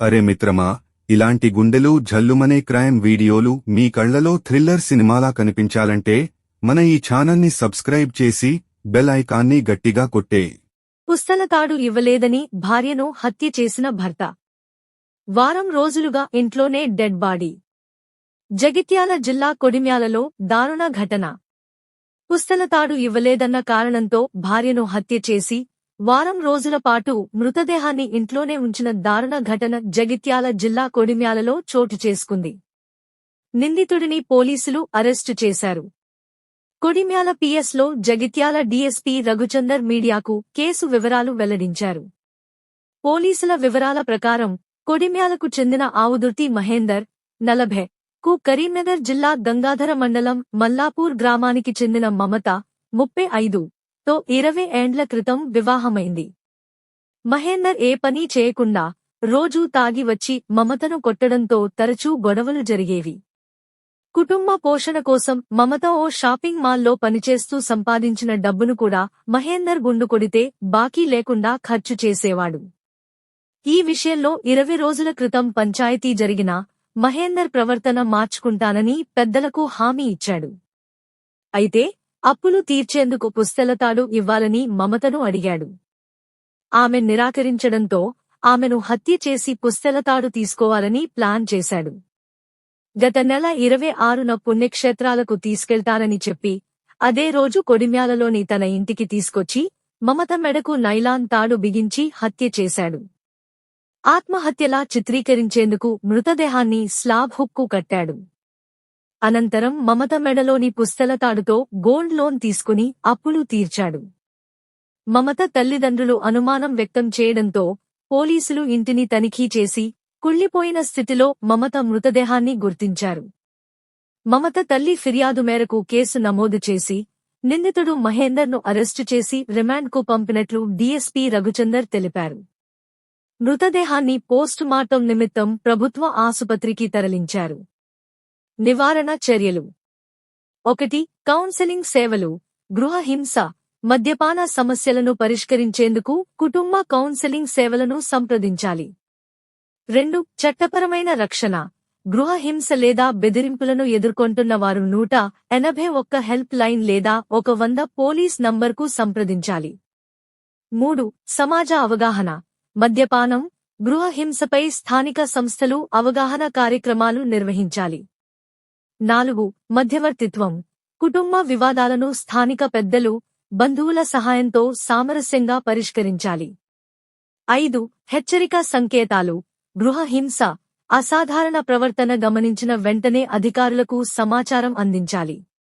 అరే మిత్రమా ఇలాంటి గుండెలు జల్లుమనే క్రైమ్ వీడియోలు మీ కళ్ళలో థ్రిల్లర్ సినిమాలా కనిపించాలంటే మన ఈ ఛానల్ని సబ్స్క్రైబ్ చేసి బెల్ ఐకాన్ని గట్టిగా కొట్టే. పుస్తలతాడు ఇవ్వలేదని భార్యను హత్య చేసిన భర్త. వారం రోజులుగా ఇంట్లోనే డెడ్ బాడీ. జగిత్యాల జిల్లా కొడిమ్యాలలో దారుణ ఘటన. పుస్తలతాడు ఇవ్వలేదన్న కారణంతో భార్యను హత్య చేసి వారం రోజుల పాటు మృతదేహాన్ని ఇంట్లోనే ఉంచిన దారుణ ఘటన జగిత్యాల జిల్లా కొడిమ్యాలలో చోటు చేసుకుంది. నిందితుడిని పోలీసులు అరెస్టు చేశారు. Kodimyal పిఎస్లో Jagtial D S P Raghuchander మీడియాకు కేసు వివరాలు వెల్లడించారు. పోలీసుల వివరాల ప్రకారం కొడిమ్యాలకు చెందిన ఆవుదుర్తి మహేందర్ నలభై కు కరీంనగర్ జిల్లా గంగాధర మండలం మల్లాపూర్ గ్రామానికి చెందిన మమత ముప్పై ఐదు తో ఇరవై ఏండ్ల క్రితం వివాహమైంది. మహేందర్ ఏ పనీ చేయకుండా రోజూ తాగి వచ్చి మమతను కొట్టడంతో తరచూ గొడవలు జరిగేవి. కుటుంబ పోషణ కోసం మమత ఓ షాపింగ్ మాల్లో పనిచేస్తూ సంపాదించిన డబ్బును కూడా మహేందర్ గుండు కొడితే బాకీ లేకుండా ఖర్చు చేసేవాడు. ఈ విషయంలో ఇరవై రోజుల క్రితం పంచాయతీ జరిగినా మహేందర్ ప్రవర్తన మార్చుకుంటానని పెద్దలకు హామీ ఇచ్చాడు. అయితే అప్పులు తీర్చేందుకు పుస్తెలతాడు ఇవ్వాలని మమతను అడిగాడు. ఆమె నిరాకరించడంతో ఆమెను హత్య చేసి పుస్తెలతాడు తీసుకోవాలని ప్లాన్ చేశాడు. గత నెల ఇరవై ఆరున పుణ్యక్షేత్రాలకు తీసుకెళ్తానని చెప్పి అదే రోజు కొడిమ్యాలలోని తన ఇంటికి తీసుకొచ్చి మమత మెడకు నైలాన్ తాడు బిగించి హత్య చేశాడు. ఆత్మహత్యలా చిత్రీకరించేందుకు మృతదేహాన్ని స్లాబ్ హుక్కు కట్టాడు. అనంతరం మమత మెడలోని పుస్తలతాడుతో గోల్డ్ లోన్ తీసుకుని అప్పులు తీర్చాడు. మమత తల్లిదండ్రులు అనుమానం వ్యక్తం చేయడంతో పోలీసులు ఇంటిని తనిఖీ చేసి కుళ్ళిపోయిన స్థితిలో మమత మృతదేహాన్ని గుర్తించారు. మమత తల్లి ఫిర్యాదు మేరకు కేసు నమోదు చేసి నిందితుడు మహేందర్ను అరెస్టు చేసి రిమాండ్కు పంపినట్లు డీఎస్పీ రఘుచందర్ తెలిపారు. మృతదేహాన్ని పోస్టుమార్టం నిమిత్తం ప్రభుత్వ ఆసుపత్రికి తరలించారు. నివారణ చర్యలు. ఒకటి కౌన్సెలింగ్ సేవలు. గృహ హింస మద్యపాన సమస్యలను పరిష్కరించేందుకు కుటుంబ కౌన్సెలింగ్ సేవలను సంప్రదించాలి. రెండు చట్టపరమైన రక్షణ. గృహ హింస లేదా బెదిరింపులను ఎదుర్కొంటున్న వారు నూట ఎనభై ఒక్క హెల్ప్ లైన్ లేదా ఒక వంద పోలీస్ నంబర్కు సంప్రదించాలి. మూడు సమాజ అవగాహన. మద్యపానం గృహ హింసపై స్థానిక సంస్థలు అవగాహన కార్యక్రమాలు నిర్వహించాలి. నాలుగు మధ్యవర్తిత్వం. కుటుంబ వివాదాలను స్థానిక పెద్దలు బంధువుల సహాయంతో సామరస్యంగా పరిష్కరించాలి. ఐదు హెచ్చరిక సంకేతాలు. గృహహింస అసాధారణ ప్రవర్తన గమనించిన వెంటనే అధికారులకు సమాచారం అందించాలి.